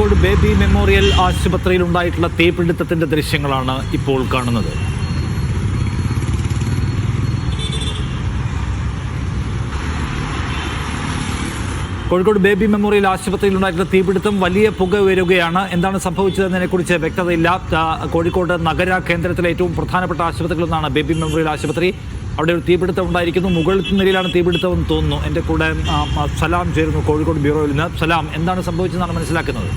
Baby memorial ആശുപത്രിയിൽ ഉണ്ടായിട്ടുള്ള തീപിടുത്തത്തിന്റെ ദൃശ്യങ്ങളാണ് ഇപ്പോൾ കാണുന്നത്. കോഴിക്കോട് ബേബി മെമ്മോറിയൽ ആശുപത്രിയിൽ ഉണ്ടായിട്ടുള്ള തീപിടുത്തം വലിയ പുക ഉയരുകയാണ്. എന്താണ് സംഭവിച്ചതെന്നതിനെക്കുറിച്ച് വ്യക്തതയില്ല. കോഴിക്കോട് നഗര കേന്ദ്രത്തിലെ ഏറ്റവും പ്രധാനപ്പെട്ട ആശുപത്രികളൊന്നാണ് ബേബി മെമ്മോറിയൽ ആശുപത്രി. അവിടെ ഒരു തീപിടുത്തം ഉണ്ടായിരിക്കുന്നു. മുകളിൽ നിലയിലാണ് തീപിടുത്തം എന്ന് തോന്നുന്നു. എന്റെ കൂടെ സലാം ചേരുന്നു കോഴിക്കോട് ബ്യൂറോയിൽ നിന്ന്. സലാം എന്താണ് സംഭവിച്ചതെന്നാണ് മനസ്സിലാക്കുന്നത്?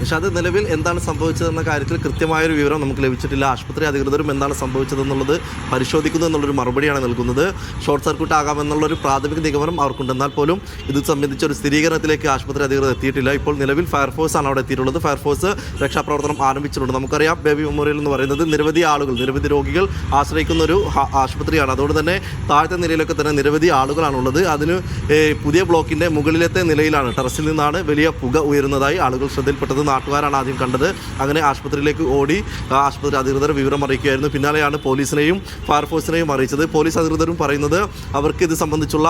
പക്ഷെ അത് നിലവിൽ എന്താണ് സംഭവിച്ചതെന്ന കാര്യത്തിൽ കൃത്യമായൊരു വിവരം നമുക്ക് ലഭിച്ചിട്ടില്ല. ആശുപത്രി അധികൃതരും എന്താണ് സംഭവിച്ചതെന്നുള്ളത് പരിശോധിക്കുന്നു എന്നുള്ളൊരു മറുപടിയാണ് നൽകുന്നത്. ഷോർട്ട് സർക്യൂട്ട് ആകാമെന്നുള്ളൊരു പ്രാഥമിക നിഗമനം അവർക്കുണ്ട് എന്നാൽ പോലും ഇത് സംബന്ധിച്ച ഒരു സ്ഥിരീകരണത്തിലേക്ക് ആശുപത്രി അധികൃതർ എത്തിയിട്ടില്ല. ഇപ്പോൾ നിലവിൽ ഫയർഫോഴ്സ് ആണ് അവിടെ എത്തിയിട്ടുള്ളത്. ഫയർഫോഴ്സ് രക്ഷാപ്രവർത്തനം ആരംഭിച്ചിട്ടുണ്ട്. നമുക്കറിയാം ബേബി മെമ്മോറിയൽ എന്ന് പറയുന്നത് നിരവധി ആളുകൾ നിരവധി രോഗികൾ ആശ്രയിക്കുന്ന ഒരു ആശുപത്രിയാണ്. അതുകൊണ്ട് തന്നെ താഴത്തെ നിലയിലൊക്കെ തന്നെ നിരവധി ആളുകളാണുള്ളത്. അതിന് പുതിയ ബ്ലോക്കിന്റെ മുകളിലത്തെ നിലയിലാണ് ടെറസിൽ നിന്നാണ് വലിയ പുക ഉയരുന്നതായി ആളുകൾ ശ്രദ്ധയിൽപ്പെട്ടത്. നാട്ടുകാരാണ് ആദ്യം കണ്ടത്. അങ്ങനെ ആശുപത്രിയിലേക്ക് ഓടി ആശുപത്രി അധികൃതർ വിവരം അറിയിക്കുകയായിരുന്നു. പിന്നാലെയാണ് പോലീസിനെയും ഫയർഫോഴ്സിനെയും അറിയിച്ചത്. പോലീസ് അധികൃതരും പറയുന്നത് അവർക്ക് ഇത് സംബന്ധിച്ചുള്ള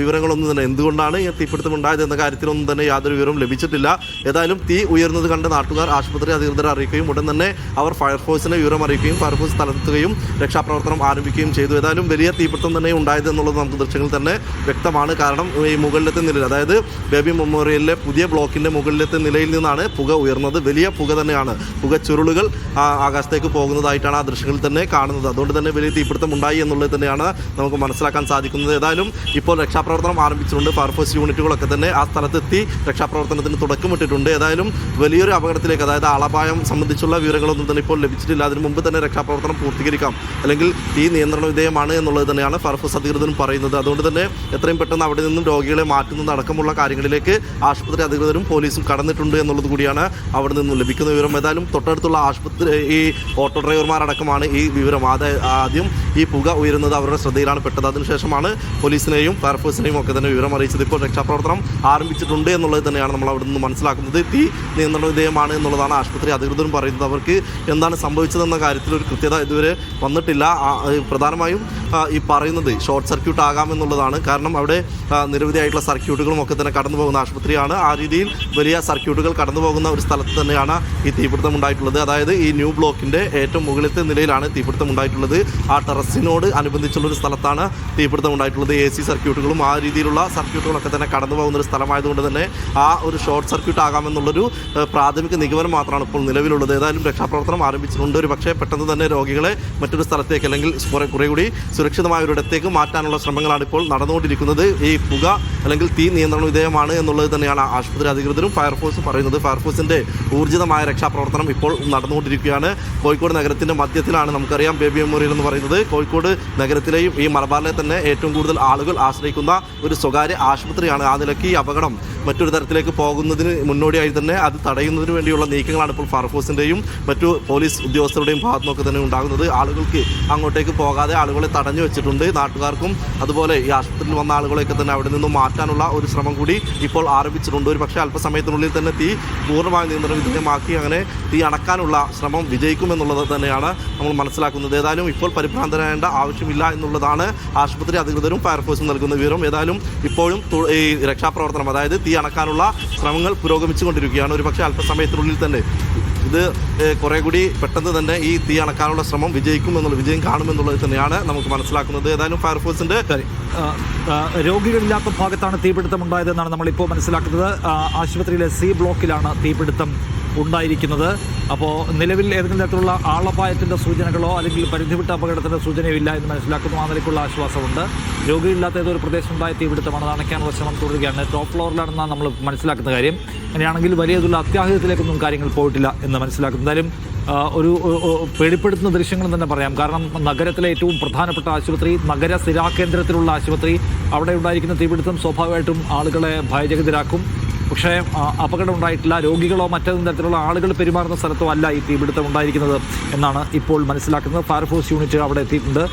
വിവരങ്ങളൊന്നും തന്നെ എന്തുകൊണ്ടാണ് ഈ തീപിടുത്തം ഉണ്ടായത് എന്ന കാര്യത്തിലൊന്നും തന്നെ യാതൊരു വിവരവും ലഭിച്ചിട്ടില്ല. ഏതായാലും തീ ഉയർന്നത് കണ്ട് നാട്ടുകാർ ആശുപത്രി അധികൃതരെ അറിയിക്കുകയും ഉടൻ തന്നെ അവർ ഫയർഫോഴ്സിനെ വിവരം അറിയിക്കുകയും ഫയർഫോഴ്സ് സ്ഥലത്തെത്തുകയും രക്ഷാപ്രവർത്തനം ആരംഭിക്കുകയും ചെയ്തു. ഏതായാലും വലിയ തീപിടുത്തം തന്നെ ഉണ്ടായത് എന്നുള്ളത് നമുക്ക് ദൃശ്യങ്ങളിൽ തന്നെ വ്യക്തമാണ്. കാരണം ഈ മുകളിലത്തെ നിലയിൽ അതായത് ബേബി മെമ്മോറിയലിലെ പുതിയ ബ്ലോക്കിന്റെ മുകളിലത്തെ നിലയിൽ നിന്നാണ് പുക ഉയർന്നത് വലിയ പുക തന്നെയാണ്. പുക ചുരുളുകൾ ആകാശത്തേക്ക് പോകുന്നതായിട്ടാണ് ആ ദൃശ്യങ്ങളിൽ തന്നെ കാണുന്നത്. അതുകൊണ്ട് തന്നെ വലിയ തീപിടുത്തം ഉണ്ടായി എന്നുള്ളത് തന്നെയാണ് നമുക്ക് മനസ്സിലാക്കാൻ സാധിക്കുന്നത്. ഏതായാലും ഇപ്പോൾ രക്ഷാപ്രവർത്തനം ആരംഭിച്ചിട്ടുണ്ട്. ഫയർഫോഴ്സ് യൂണിറ്റുകളൊക്കെ തന്നെ ആ സ്ഥലത്തെത്തി രക്ഷാപ്രവർത്തനത്തിന് തുടക്കമിട്ടിട്ടുണ്ട് ഏതായാലും വലിയൊരു അപകടത്തിലേക്ക് അതായത് ആളപായം സംബന്ധിച്ചുള്ള വിവരങ്ങളൊന്നും തന്നെ ഇപ്പോൾ ലഭിച്ചിട്ടില്ല. അതിനു മുമ്പ് തന്നെ രക്ഷാപ്രവർത്തനം പൂർത്തീകരിക്കാം. അല്ലെങ്കിൽ തീ നിയന്ത്രണ വിധേയമാണ് എന്നുള്ളത് തന്നെയാണ് ഫയർഫോഴ്സ് അധികൃതരും പറയുന്നത്. അതുകൊണ്ട് തന്നെ എത്രയും പെട്ടെന്ന് അവിടെ നിന്നും രോഗികളെ മാറ്റുന്നത് അടക്കമുള്ള കാര്യങ്ങളിലേക്ക് ആശുപത്രി അധികൃതരും പോലീസും കടന്നിട്ടുണ്ട് എന്നുള്ളത് കൂടിയാണ് അവിടെ നിന്നും ലഭിക്കുന്ന വിവരം ഏതായാലും തൊട്ടടുത്തുള്ള ആശുപത്രി ഈ ഓട്ടോ ഡ്രൈവർമാരടക്കമാണ് ഈ വിവരം. ആദ്യ- ഈ പുക ഉയരുന്നത് അവരുടെ ശ്രദ്ധയിലാണ് പെട്ടത്. അതിനുശേഷമാണ് പോലീസിനെയും ഫയർഫോഴ്സിനെയും ഒക്കെ തന്നെ വിവരം അറിയിച്ചത്. ഇപ്പോൾ രക്ഷാപ്രവർത്തനം ആരംഭിച്ചിട്ടുണ്ട് എന്നുള്ളത് തന്നെയാണ് നമ്മൾ അവിടെ നിന്ന് മനസ്സിലാക്കുന്നത്. തീ നിയന്ത്രണ വിധേയമാണ് എന്നുള്ളതാണ് ആശുപത്രി അധികൃതരും പറയുന്നത്. അവർക്ക് എന്താണ് സംഭവിച്ചതെന്ന കാര്യത്തിൽ ഒരു കൃത്യത ഇതുവരെ വന്നിട്ടില്ല. പ്രധാനമായും ഈ പറയുന്നത് ഷോർട്ട് സർക്യൂട്ട് ആകാമെന്നുള്ളതാണ് കാരണം അവിടെ നിരവധിയായിട്ടുള്ള സർക്യൂട്ടുകളും ഒക്കെ തന്നെ കടന്നു പോകുന്ന ആശുപത്രിയാണ്. ആ രീതിയിൽ വലിയ സർക്യൂട്ടുകൾ കടന്നു പോകുന്ന ഒരു സ്ഥലത്ത് തന്നെയാണ് ഈ തീപിടുത്തം ഉണ്ടായിട്ടുള്ളത്. അതായത് ഈ ന്യൂ ബ്ലോക്കിന്റെ ഏറ്റവും മുകളിലത്തെ നിലയിലാണ് തീപിടുത്തം ഉണ്ടായിട്ടുള്ളത്. ആ ടെറസിനോട് അനുബന്ധിച്ചുള്ള ഒരു സ്ഥലത്താണ് തീപിടുത്തം ഉണ്ടായിട്ടുള്ളത്. എ സി സർക്യൂട്ടുകളും ആ രീതിയിലുള്ള സർക്യൂട്ടുകളൊക്കെ തന്നെ കടന്നു പോകുന്ന ഒരു സ്ഥലമായതുകൊണ്ട് തന്നെ ആ ഒരു ഷോർട്ട് സർക്യൂട്ട് ആകാമെന്നുള്ളൊരു പ്രാഥമിക നിഗമനം മാത്രമാണ് ഇപ്പോൾ നിലവിലുള്ളത്. ഏതായാലും രക്ഷാപ്രവർത്തനം ആരംഭിച്ചിട്ടുണ്ട്. ഒരു പക്ഷേ പെട്ടെന്ന് തന്നെ രോഗികളെ മറ്റൊരു സ്ഥലത്തേക്ക് അല്ലെങ്കിൽ കുറെ കുറെ കൂടി സുരക്ഷിതമായ ഒരിടത്തേക്ക് മാറ്റാനുള്ള ശ്രമങ്ങളാണ് ഇപ്പോൾ നടന്നുകൊണ്ടിരിക്കുന്നത്. ഈ പുക അല്ലെങ്കിൽ തീ നിയന്ത്രണ വിധേയമാണ് എന്നുള്ളത് തന്നെയാണ് ആശുപത്രി അധികൃതരും ഫയർഫോഴ്സും പറയുന്നത്. ഫയർഫോഴ്സിന്റെ ഊർജിതമായ രക്ഷാപ്രവർത്തനം ഇപ്പോൾ നടന്നുകൊണ്ടിരിക്കുകയാണ്. കോഴിക്കോട് നഗരത്തിന്റെ മധ്യത്തിലാണ് നമുക്കറിയാം ബേബി മെമ്മോറിയൽ എന്ന് പറയുന്നത്. കോഴിക്കോട് നഗരത്തിലെയും ഈ മലബാറിലെ തന്നെ ഏറ്റവും കൂടുതൽ ആളുകൾ ആശ്രയിക്കുന്ന ഒരു സ്വകാര്യ ആശുപത്രിയാണ്. ആ നിലയ്ക്ക് ഈ അപകടം മറ്റൊരു തരത്തിലേക്ക് പോകുന്നതിന് മുന്നോടിയായി തന്നെ അത് തടയുന്നതിന് വേണ്ടിയുള്ള നീക്കങ്ങളാണ് ഇപ്പോൾ ഫയർഫോഴ്സിന്റെയും മറ്റു പോലീസ് ഉദ്യോഗസ്ഥരുടെയും ഭാഗത്തു നിന്നൊക്കെ തന്നെ ഉണ്ടാകുന്നത്. ആളുകൾക്ക് അങ്ങോട്ടേക്ക് പോകാതെ ആളുകളെ തടഞ്ഞു വെച്ചിട്ടുണ്ട്. നാട്ടുകാർക്കും അതുപോലെ ഈ ആശുപത്രിയിൽ വന്ന ആളുകളെയൊക്കെ തന്നെ അവിടെ നിന്നും മാറ്റാനുള്ള ഒരു ശ്രമം കൂടി ഇപ്പോൾ ആരംഭിച്ചിട്ടുണ്ട്. ഒരു പക്ഷേ അല്പസമയത്തിനുള്ളിൽ തന്നെ തീ പൂർണമായി നിയന്ത്രണം വിധേയമാക്കി അങ്ങനെ തീ അടക്കാനുള്ള ശ്രമം വിജയിക്കുമെന്നുള്ളത് തന്നെയാണ് നമ്മൾ മനസ്സിലാക്കുന്നത്. ഏതായാലും ഇപ്പോൾ പരിഭ്രാന്തരാകേണ്ട ആവശ്യമില്ല എന്നുള്ളതാണ് ആശുപത്രി അധികൃതരും ഫയർഫോഴ്സും നൽകുന്ന വിവരം. ഏതായാലും ഇപ്പോഴും ഈ രക്ഷാപ്രവർത്തനം അതായത് തീ അണക്കാനുള്ള ശ്രമങ്ങൾ പുരോഗമിച്ചുകൊണ്ടിരിക്കുകയാണ്. ഒരു പക്ഷേ അല്പസമയത്തിനുള്ളിൽ തന്നെ ഇത് കുറെ കൂടി പെട്ടെന്ന് തന്നെ ഈ തീ അണക്കാനുള്ള ശ്രമം വിജയിക്കും എന്നുള്ള വിജയം കാണുമെന്നുള്ളത് തന്നെയാണ് നമുക്ക് മനസ്സിലാക്കുന്നത്. ഏതായാലും ഫയർഫോഴ്സിന്റെ ആ, രോഗികളില്ലാത്ത ഭാഗത്താണ് തീപിടുത്തം ഉണ്ടായതെന്നാണ് നമ്മളിപ്പോൾ മനസ്സിലാക്കുന്നത്. ആശുപത്രിയിലെ സി ബ്ലോക്കിലാണ് തീപിടുത്തം ഉണ്ടായിരിക്കുന്നത്. അപ്പോൾ നിലവിൽ ഏതെങ്കിലും തരത്തിലുള്ള ആളപായത്തിന്റെ സൂചനകളോ അല്ലെങ്കിൽ പരിധിവിട്ട അപകടത്തിന്റെ സൂചനയോ ഇല്ല എന്ന് മനസ്സിലാക്കുന്നു. ആ നിലയ്ക്കുള്ള ആശ്വാസമുണ്ട്. രോഗികളില്ലാത്ത ഏതൊരു പ്രദേശമുണ്ടായ തീപിടുത്തമാണ് അണയ്ക്കാനുള്ള ശ്രമം തുടരുകയാണ്. ടോപ്പ് ഫ്ലോറിലാണെന്നാണ് നമ്മൾ മനസ്സിലാക്കുന്ന കാര്യം. അങ്ങനെയാണെങ്കിൽ വലിയ തോതിലുള്ള അത്യാഹിതത്തിലേക്കൊന്നും കാര്യങ്ങൾ പോയിട്ടില്ല എന്ന് മനസ്സിലാക്കുന്നു. എന്തായാലും ഒരു പേടിപ്പെടുത്തുന്ന ദൃശ്യങ്ങൾ തന്നെ പറയാം. കാരണം നഗരത്തിലെ ഏറ്റവും പ്രധാനപ്പെട്ട ആശുപത്രി നഗര സ്ഥിരാകേന്ദ്രത്തിലുള്ള ആശുപത്രി അവിടെ ഉണ്ടായിരിക്കുന്ന തീപിടുത്തം സ്വാഭാവികമായിട്ടും ആളുകളെ ഭയചകിതരാക്കും. പക്ഷേ അപകടം ഉണ്ടായിട്ടില്ല രോഗികളോ മറ്റേതെങ്കിലും തരത്തിലുള്ള ആളുകൾ പെരുമാറുന്ന സ്ഥലത്തോ അല്ല ഈ തീപിടുത്തം ഉണ്ടായിരിക്കുന്നത് എന്നാണ് ഇപ്പോൾ മനസ്സിലാക്കുന്നത്. ഫയർഫോഴ്സ് യൂണിറ്റ് അവിടെ എത്തിയിട്ടുണ്ട്.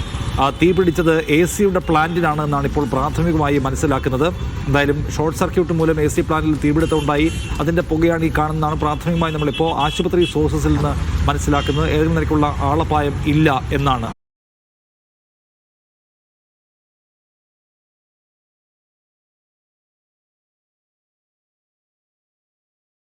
തീ പിടിച്ചത് എ സിയുടെ പ്ലാന്റിനാണ് എന്നാണ് ഇപ്പോൾ പ്രാഥമികമായി മനസ്സിലാക്കുന്നത്. എന്തായാലും ഷോർട്ട് സർക്യൂട്ട് മൂലം എ സി പ്ലാന്റിൽ തീപിടുത്തം ഉണ്ടായി. അതിന്റെ പുകയാണ് ഈ കാണുന്നതാണ്. പ്രാഥമികമായി നമ്മളിപ്പോൾ ആശുപത്രി സോഴ്സസിൽ നിന്ന് മനസ്സിലാക്കുന്നത്. ഏതെങ്കിലും നിലയ്ക്കുള്ള ആളപായം ഇല്ല എന്നാണ്.